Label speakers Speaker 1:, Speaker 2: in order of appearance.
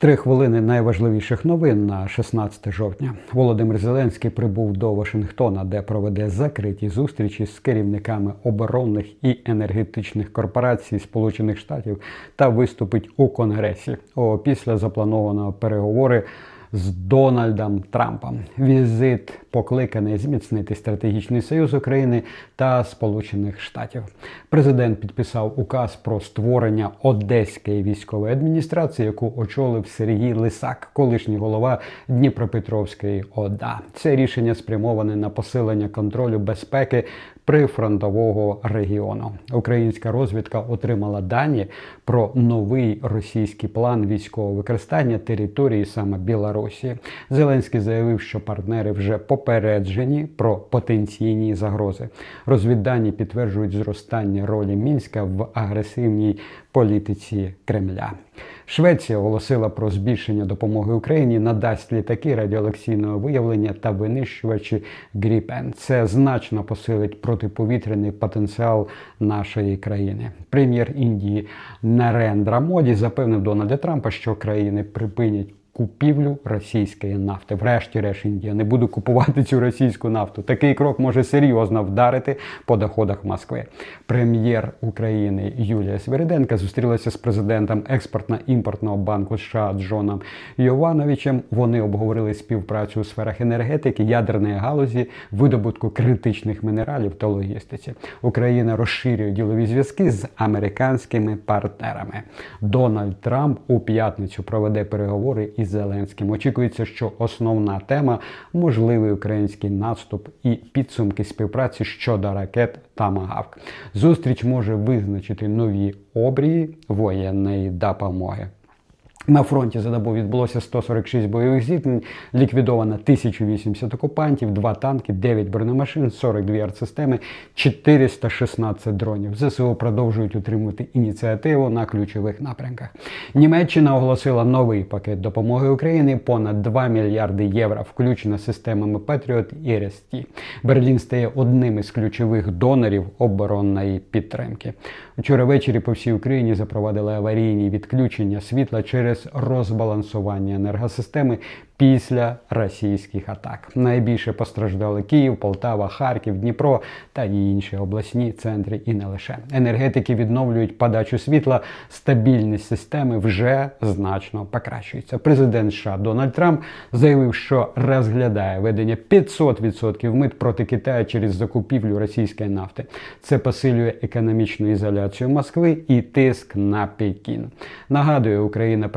Speaker 1: Три хвилини найважливіших новин на 16 жовтня. Володимир Зеленський прибув до Вашингтона, де проведе закриті зустрічі з керівниками оборонних і енергетичних корпорацій Сполучених Штатів та виступить у Конгресі. після запланованого переговори з Дональдом Трампом. Візит покликаний зміцнити стратегічний союз України та Сполучених Штатів. Президент підписав указ про створення Одеської військової адміністрації, яку очолив Сергій Лисак, колишній голова Дніпропетровської ОДА. Це рішення спрямоване на посилення контролю безпеки прифронтового регіону. Українська розвідка отримала дані про новий російський план військового використання території саме Білорусі. Зеленський заявив, що партнери вже попереджені про потенційні загрози. Розвіддані підтверджують зростання ролі мінська в агресивній політиці Кремля. Швеція оголосила про збільшення допомоги Україні, надасть літаки радіолекційного виявлення та винищувачі Гріпен. Це значно посилить протиповітряний потенціал нашої країни. Прем'єр Індії Нарендра Моді запевнив Дональда Трампа, що країни припинять. Купівлю російської нафти, врешті-решт Індія не буде купувати цю російську нафту. Такий крок може серйозно вдарити по доходах Москви. Прем'єр України Юлія Свириденка зустрілася з президентом експортно-імпортного банку США Джоном Йовановичем. Вони обговорили співпрацю у сферах енергетики, ядерної галузі, видобутку критичних мінералів та логістиці. Україна розширює ділові зв'язки з американськими партнерами. Дональд Трамп у п'ятницю проведе переговори із Зеленським. Очікується, що основна тема можливий український наступ і підсумки співпраці щодо ракет Тамагавк. Зустріч може визначити нові обрії воєнної допомоги. На фронті за добу відбулося 146 бойових зіткнень, ліквідовано 1080 окупантів, 2 танки, 9 бронемашин, 42 артсистеми, 416 дронів. ЗСУ продовжують утримувати ініціативу на ключових напрямках. Німеччина оголосила новий пакет допомоги Україні понад 2 мільярди євро, включно системами Patriot і РСТ. Берлін стає одним із ключових донорів оборонної підтримки. Вчора ввечері по всій Україні запровадили аварійні відключення світла через розбалансування енергосистеми після російських атак. Найбільше постраждали Київ, Полтава, Харків, Дніпро та інші обласні центри, і не лише енергетики відновлюють подачу світла. Стабільність системи вже значно покращується. Президент США Дональд Трамп заявив, що розглядає ведення 500% мит проти Китаю через закупівлю російської нафти. Це посилює економічну ізоляцію Москви і тиск на Пекін. Нагадую, Україна